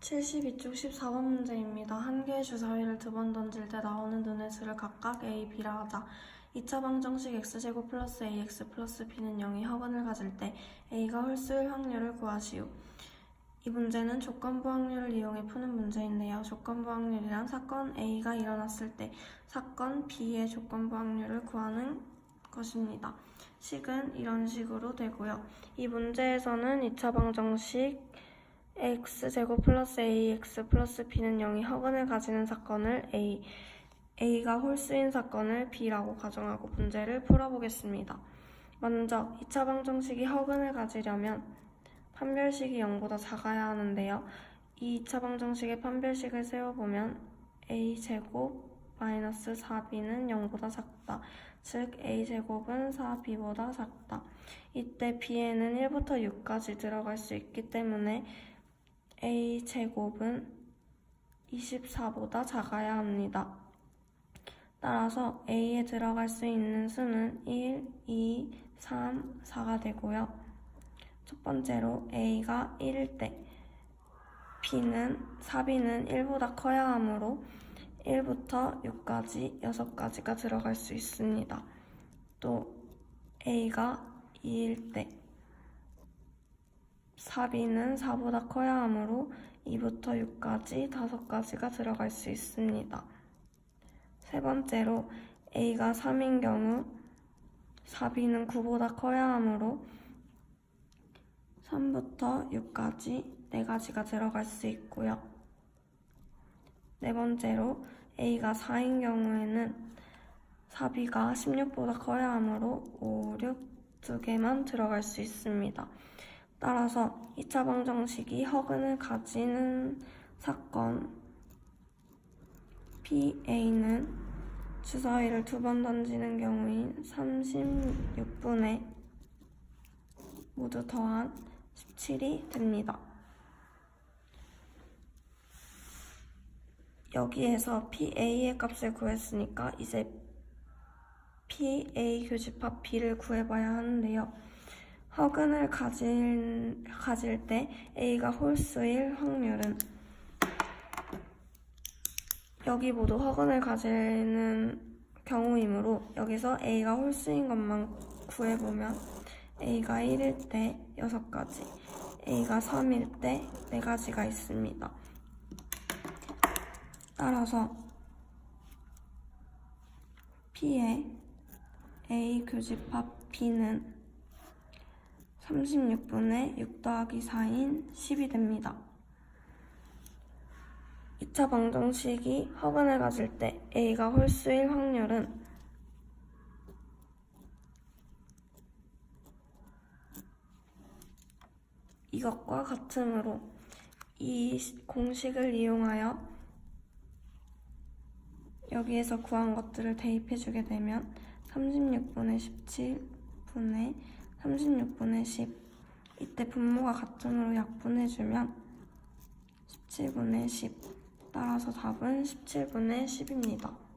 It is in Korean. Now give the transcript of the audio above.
72쪽 14번 문제입니다. 한 개의 주사위를 두 번 던질 때 나오는 눈의 수를 각각 A, B라 하자. 2차 방정식 x제곱 플러스 ax 플러스 b는 0이 허근을 가질 때 a가 홀수일 확률을 구하시오. 이 문제는 조건부 확률을 이용해 푸는 문제인데요. 조건부 확률이란 사건 A가 일어났을 때 사건 B의 조건부 확률을 구하는 것입니다. 식은 이런 식으로 되고요. 이 문제에서는 2차 방정식 x제곱 플러스 ax 플러스 b는 0이 허근을 가지는 사건을 a, a가 홀수인 사건을 b라고 가정하고 문제를 풀어보겠습니다. 먼저 2차 방정식이 허근을 가지려면 판별식이 0보다 작아야 하는데요. 이 2차 방정식의 판별식을 세워보면 a제곱 마이너스 4b는 0보다 작다. 즉 a제곱은 4b보다 작다. 이때 b에는 1부터 6까지 들어갈 수 있기 때문에 a제곱은 24보다 작아야 합니다. 따라서 a에 들어갈 수 있는 수는 1, 2, 3, 4가 되고요. 첫 번째로 a가 1일 때 b는 4b는 1보다 커야 하므로 1부터 6까지 6가지가 들어갈 수 있습니다. 또 a가 2일 때 4b는 4보다 커야 하므로 2부터 6까지 5가지가 들어갈 수 있습니다. 세 번째로 a가 3인 경우 4b는 9보다 커야 하므로 3부터 6까지 4가지가 들어갈 수 있고요. 네 번째로 a가 4인 경우에는 4b가 16보다 커야 하므로 5, 6 두 개만 들어갈 수 있습니다. 따라서 2차 방정식이 허근을 가지는 사건 PA는 주사위를 두 번 던지는 경우인 36분의 모두 더한 17이 됩니다. 여기에서 PA의 값을 구했으니까 이제 PA 교집합 B를 구해봐야 하는데요. 허근을 가질, 가질 때 A가 홀수일 확률은 여기 모두 허근을 가지는 경우이므로 여기서 A가 홀수인 것만 구해보면 A가 1일 때 6가지, A가 3일 때 4가지가 있습니다. 따라서 P의 A 교집합 B는 36분의 6 더하기 4인 10이 됩니다. 2차 방정식이 허근을 가질 때 A가 홀수일 확률은 이것과 같으므로 이 공식을 이용하여 여기에서 구한 것들을 대입해 주게 되면 36분의 17분의 36분의 10 이때 분모가 같으므로 약분해 주면 17분의 10 따라서 답은 17분의 10입니다.